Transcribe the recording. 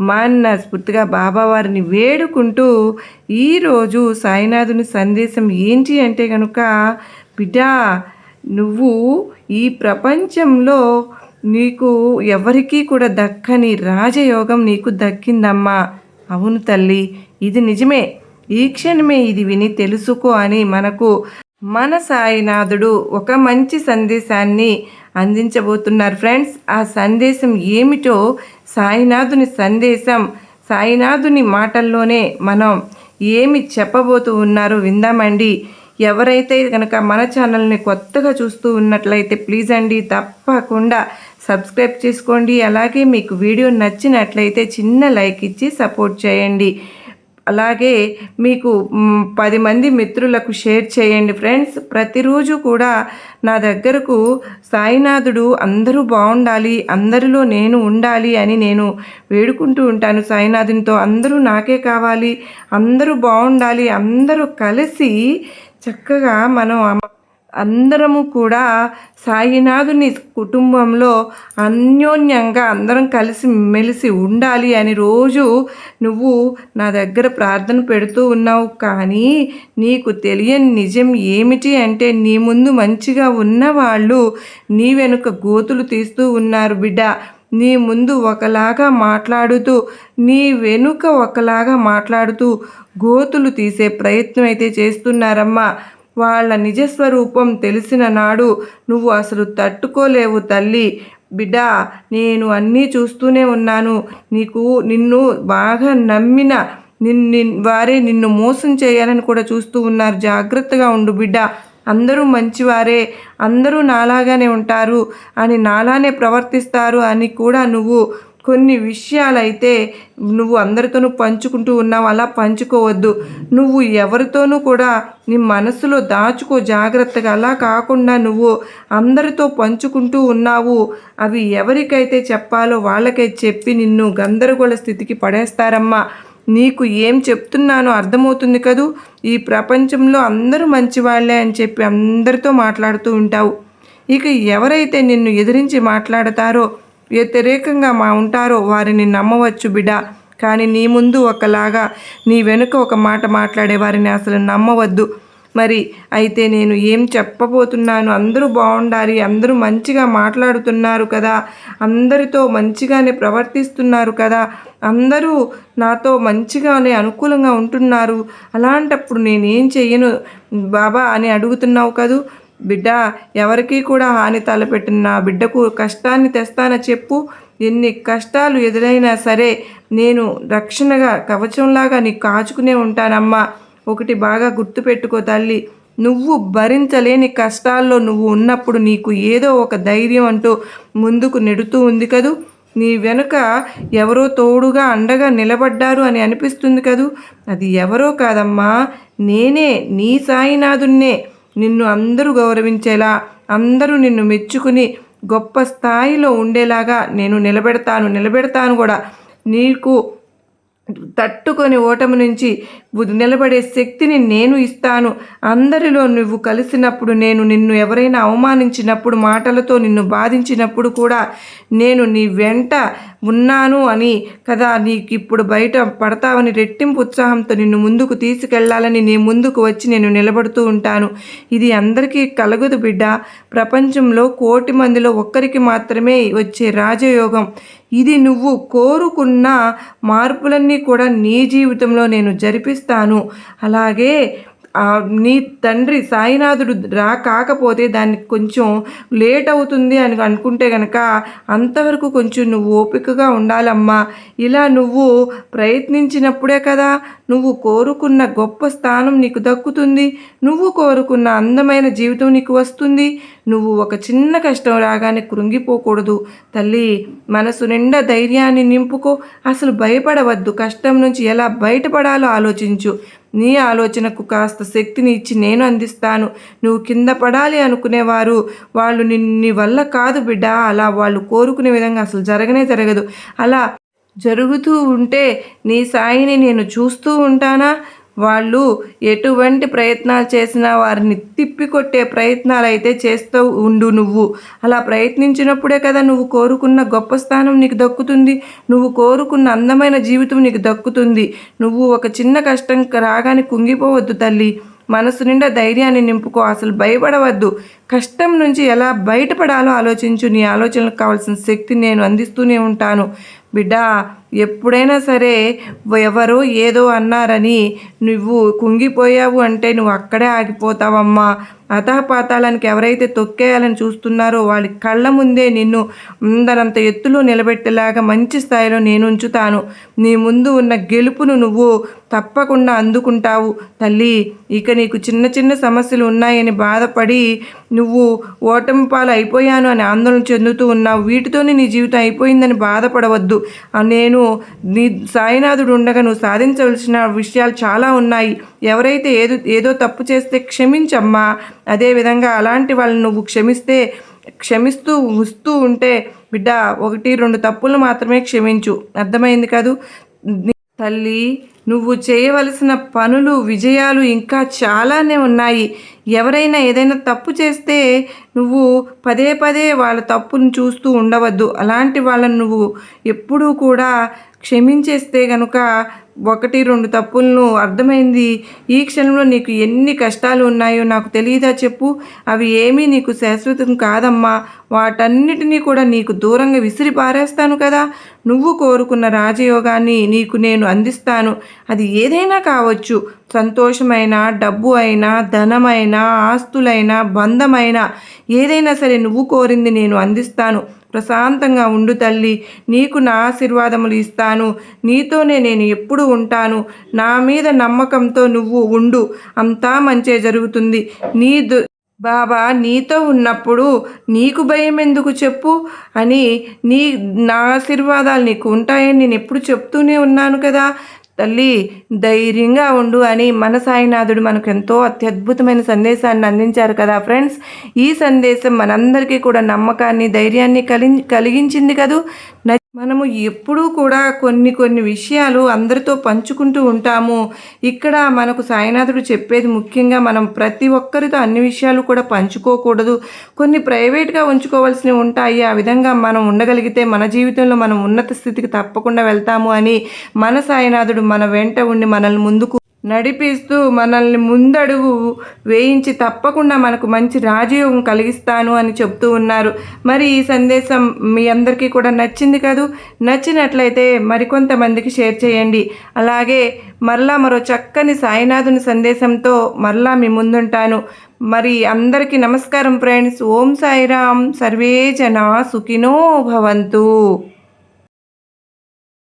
మనస్ఫూర్తిగా బాబావారిని వేడుకుంటూ ఈరోజు సాయినాథుని సందేశం ఏంటి అంటే కనుక బిడ్డా నువ్వు ఈ ప్రపంచంలో నీకు ఎవరికీ కూడా దక్కని రాజయోగం నీకు దక్కిందమ్మా. అవును తల్లి ఇది నిజమే. ఈ క్షణమే ఇది విని తెలుసుకో అని మనకు మన సాయినాథుడు ఒక మంచి సందేశాన్ని అందించబోతున్నారు. ఫ్రెండ్స్ ఆ సందేశం ఏమిటో సాయినాథుని సందేశం సాయినాథుని మాటల్లోనే మనం ఏమి చెప్పబోతూ ఉన్నారో విందామండి. ఎవరైతే కనుక మన ఛానల్ని కొత్తగా చూస్తూ ఉన్నట్లయితే ప్లీజ్ అండి తప్పకుండా సబ్స్క్రైబ్ చేసుకోండి. అలాగే మీకు వీడియో నచ్చినట్లయితే చిన్న లైక్ ఇచ్చి సపోర్ట్ చేయండి. అలాగే మీకు పది మంది మిత్రులకు షేర్ చేయండి ఫ్రెండ్స్. ప్రతిరోజు కూడా నా దగ్గరకు సాయినాథుడు అందరూ బాగుండాలి అందరిలో నేను ఉండాలి అని నేను వేడుకుంటూ ఉంటాను సాయినాథునితో. అందరూ నాకే కావాలి అందరూ బాగుండాలి అందరూ కలిసి చక్కగా మనం అందరము కూడా సాయినాథుని కుటుంబంలో అన్యోన్యంగా అందరం కలిసి మెలిసి ఉండాలి అని రోజు నువ్వు నా దగ్గర ప్రార్థన పెడుతూ ఉన్నావు. కానీ నీకు తెలియని నిజం ఏమిటి అంటే నీ ముందు మంచిగా ఉన్నవాళ్ళు నీ వెనుక గోతులు తీస్తూ ఉన్నారు బిడ్డ. నీ ముందు ఒకలాగా మాట్లాడుతూ నీ వెనుక ఒకలాగా మాట్లాడుతూ గోతులు తీసే ప్రయత్నం అయితే చేస్తున్నారమ్మా. వాళ్ళ నిజస్వరూపం తెలిసిన నాడు నువ్వు అసలు తట్టుకోలేవు తల్లి. బిడ్డ నేను అన్నీ చూస్తూనే ఉన్నాను. నీకు నిన్ను బాగా నమ్మిన నిన్ను వారే నిన్ను మోసం చేయాలని కూడా చూస్తూ ఉన్నారు. జాగ్రత్తగా ఉండు బిడ్డ. అందరూ మంచివారే. అందరూ నాలాగానే ఉంటారు అని నాలానే ప్రవర్తిస్తారు అని కూడా నువ్వు కొన్ని విషయాలైతే నువ్వు అందరితోనూ పంచుకుంటూ ఉన్నావు. అలా పంచుకోవద్దు. నువ్వు ఎవరితోనూ కూడా నీ మనసులో దాచుకో జాగ్రత్తగా. అలా కాకుండా నువ్వు అందరితో పంచుకుంటూ ఉన్నావు. అవి ఎవరికైతే చెప్పాలో వాళ్ళకే చెప్పి నిన్ను గందరగోళ స్థితికి పడేస్తారమ్మా. నీకు ఏం చెప్తున్నానో అర్థమవుతుంది కదూ? ఈ ప్రపంచంలో అందరూ మంచివాళ్ళే అని చెప్పి అందరితో మాట్లాడుతూ ఉంటావు. ఇక ఎవరైతే నిన్ను ఎదిరించి మాట్లాడతారో వ్యతిరేకంగా మా ఉంటారో వారిని నమ్మవచ్చు బిడా. కానీ నీ ముందు ఒకలాగా నీ వెనుక ఒక మాట మాట్లాడే వారిని అసలు నమ్మవద్దు. మరి అయితే నేను ఏం చెప్పబోతున్నాను? అందరూ బాగుండాలి అందరూ మంచిగా మాట్లాడుతున్నారు కదా. అందరితో మంచిగానే ప్రవర్తిస్తున్నారు కదా. అందరూ నాతో మంచిగానే అనుకూలంగా ఉంటున్నారు. అలాంటప్పుడు నేనేం చెయ్యను బాబా అని అడుగుతున్నావు కదూ? బిడ్డ ఎవరికీ కూడా హాని తలపెట్టిన నా బిడ్డకు కష్టాన్ని తెస్తాన చెప్పు. ఎన్ని కష్టాలు ఎదురైనా సరే నేను రక్షణగా కవచంలాగా నీకు కాచుకునే ఉంటానమ్మా. ఒకటి బాగా గుర్తుపెట్టుకో తల్లి. నువ్వు భరించలేని కష్టాల్లో నువ్వు ఉన్నప్పుడు నీకు ఏదో ఒక ధైర్యం అంటూ ముందుకు నెడుతూ ఉంది కదూ? నీ వెనుక ఎవరో తోడుగా అండగా నిలబడ్డారు అని అనిపిస్తుంది కదూ? అది ఎవరో కాదమ్మా. నేనే నీ సాయినాథున్నే నిన్ను అందరూ గౌరవించేలా అందరూ నిన్ను మెచ్చుకుని గొప్ప స్థాయిలో ఉండేలాగా నేను నిలబెడతాను నిలబెడతాను కూడా. నీకు తట్టుకొని ఓటమి నుంచి నిలబడే శక్తిని నేను ఇస్తాను. అందరిలో నువ్వు కలిసినప్పుడు నేను నిన్ను ఎవరైనా అవమానించినప్పుడు మాటలతో నిన్ను బాధించినప్పుడు కూడా నేను నీ వెంట ఉన్నాను అని కదా. నీకు ఇప్పుడు బయట పడతావని రెట్టింపు ఉత్సాహంతో నిన్ను ముందుకు తీసుకెళ్ళాలని నీ ముందుకు వచ్చి నేను నిలబడుతూ ఉంటాను. ఇది అందరికీ కలగదు బిడ్డ. ప్రపంచంలో కోటి మందిలో ఒక్కరికి మాత్రమే వచ్చే రాజయోగం. ఇది నువ్వు కోరుకున్న మార్పులన్నీ కూడా నీ జీవితంలో నేను జరిపిస్తాను. అలాగే నీ తండ్రి సాయినాథుడు రా కాకపోతే దానికి కొంచెం లేట్ అవుతుంది అని అనుకుంటే గనక అంతవరకు కొంచెం నువ్వు ఓపికగా ఉండాలమ్మా. ఇలా నువ్వు ప్రయత్నించినప్పుడే కదా నువ్వు కోరుకున్న గొప్ప స్థానం నీకు దక్కుతుంది. నువ్వు కోరుకున్న అందమైన జీవితం నీకు వస్తుంది. నువ్వు ఒక చిన్న కష్టం రాగానే కృంగిపోకూడదు. తల్లి మనసు నిండా ధైర్యాన్ని నింపుకో. అసలు భయపడవద్దు. కష్టం నుంచి ఎలా బయటపడాలో ఆలోచించు. నీ ఆలోచనకు కాస్త శక్తిని ఇచ్చి నేను అందిస్తాను. నువ్వు కింద పడాలి అనుకునేవారు. వాళ్ళు నీ వల్ల కాదు బిడ్డ. అలా వాళ్ళు కోరుకునే విధంగా అసలు జరగనే జరగదు. అలా జరుగుతూ ఉంటే నీ సాయిని నేను చూస్తూ ఉంటానా? వాళ్ళు ఎటువంటి ప్రయత్నాలు చేసినా వారిని తిప్పికొట్టే ప్రయత్నాలు అయితే చేస్తూ ఉండు నువ్వు. అలా ప్రయత్నించినప్పుడే కదా నువ్వు కోరుకున్న గొప్ప స్థానం నీకు దక్కుతుంది. నువ్వు కోరుకున్న అందమైన జీవితం నీకు దక్కుతుంది. నువ్వు ఒక చిన్న కష్టం రాగానే కుంగిపోవద్దు తల్లి. మనసు నిండా ధైర్యాన్ని నింపుకో. అసలు భయపడవద్దు. కష్టం నుంచి ఎలా బయటపడాలో ఆలోచించు. నీ ఆలోచనలకు కావాల్సిన శక్తి నేను అందిస్తూనే ఉంటాను. బిడ్డా ఎప్పుడైనా సరే ఎవరో ఏదో అన్నారని నువ్వు కుంగిపోయావు అంటే నువ్వు అక్కడే ఆగిపోతావమ్మా. అతహపాతాళానికి ఎవరైతే తొక్కేయాలని చూస్తున్నారో వాళ్ళ కళ్ళ ముందే నిన్ను అందరంత ఎత్తులో నిలబెట్టేలాగా మంచి స్థాయిలో నేను ఉంచుతాను. నీ ముందు ఉన్న గెలుపును నువ్వు తప్పకుండా అందుకుంటావు. తల్లి ఇక నీకు చిన్న చిన్న సమస్యలు ఉన్నాయని బాధపడి నువ్వు ఓటమి పాలు అయిపోయాను అని ఆందోళన చెందుతూ ఉన్నావు. వీటితోనే నీ జీవితం అయిపోయిందని బాధపడవద్దు. నేను నీ సాయినాథుడు ఉండగా నువ్వు సాధించవలసిన విషయాలు చాలా ఉన్నాయి. ఎవరైతే ఏదో ఏదో తప్పు చేస్తే క్షమించమ్మా. అదేవిధంగా అలాంటి వాళ్ళని నువ్వు క్షమిస్తే క్షమిస్తూ వస్తూ ఉంటే బిడ్డ ఒకటి రెండు తప్పులు మాత్రమే క్షమించు. అర్థమైంది కాదు? తల్లి నువ్వు చేయవలసిన పనులు విజయాలు ఇంకా చాలానే ఉన్నాయి. ఎవరైనా ఏదైనా తప్పు చేస్తే నువ్వు పదే పదే వాళ్ళ తప్పును చూస్తూ ఉండవద్దు. అలాంటి వాళ్ళని నువ్వు ఎప్పుడూ కూడా క్షమించేస్తే గనుక ఒకటి రెండు తప్పులను అర్థమైంది. ఈ క్షణంలో నీకు ఎన్ని కష్టాలు ఉన్నాయో నాకు తెలియదా చెప్పు. అవి ఏమీ నీకు శాశ్వతం కాదమ్మా. వాటన్నిటినీ కూడా నీకు దూరంగా విసిరి పారేస్తాను కదా. నువ్వు కోరుకున్న రాజయోగాన్ని నీకు నేను అందిస్తాను. అది ఏదైనా కావచ్చు. సంతోషమైన డబ్బు అయినా ధనమైన ఆస్తులైనా బంధమైనా ఏదైనా సరే నువ్వు కోరింది నేను అందిస్తాను. ప్రశాంతంగా ఉండు తల్లి నీకు నా ఆశీర్వాదములు ఇస్తాను. నీతోనే నేను ఎప్పుడు ఉంటాను. నా మీద నమ్మకంతో నువ్వు ఉండు. అంతా మంచే జరుగుతుంది. నీ బాబా నీతో ఉన్నప్పుడు నీకు భయం ఎందుకు చెప్పు? అని నీ నా ఆశీర్వాదాలు నీకు ఉంటాయని నేను ఎప్పుడు చెప్తూనే ఉన్నాను కదా. తల్లి ధైర్యంగా ఉండు అని మన సాయినాథుడు మనకు ఎంతో అత్యద్భుతమైన సందేశాన్ని అందించారు కదా ఫ్రెండ్స్. ఈ సందేశం మనందరికీ కూడా నమ్మకాన్ని ధైర్యాన్ని కలి కలిగించింది కదూ? మనము ఎప్పుడూ కూడా కొన్ని కొన్ని విషయాలు అందరితో పంచుకుంటూ ఉంటాము. ఇక్కడ మనకు సాయినాథుడు చెప్పేది ముఖ్యంగా మనం ప్రతి ఒక్కరితో అన్ని విషయాలు కూడా పంచుకోకూడదు. కొన్ని ప్రైవేట్గా ఉంచుకోవాల్సినవి ఉంటాయి. ఆ విధంగా మనం ఉండగలిగితే మన జీవితంలో మనం ఉన్నత స్థితికి తప్పకుండా వెళ్తాము అని మన సాయినాథుడు మన వెంట ఉండి మనల్ని ముందుకు నడిపిస్తూ మనల్ని ముందడుగు వేయించి తప్పకుండా మనకు మంచి రాజయోగం కలిగిస్తాను అని చెప్తూ ఉన్నారు. మరి ఈ సందేశం మీ అందరికీ కూడా నచ్చింది కదూ? నచ్చినట్లయితే మరికొంతమందికి షేర్ చేయండి. అలాగే మరలా మరో చక్కని సాయినాథుని సందేశంతో మరలా మీ ముందుంటాను. మరి అందరికీ నమస్కారం ఫ్రెండ్స్. ఓం సాయిరామ్. సర్వే జనా సుఖినో భవంతు.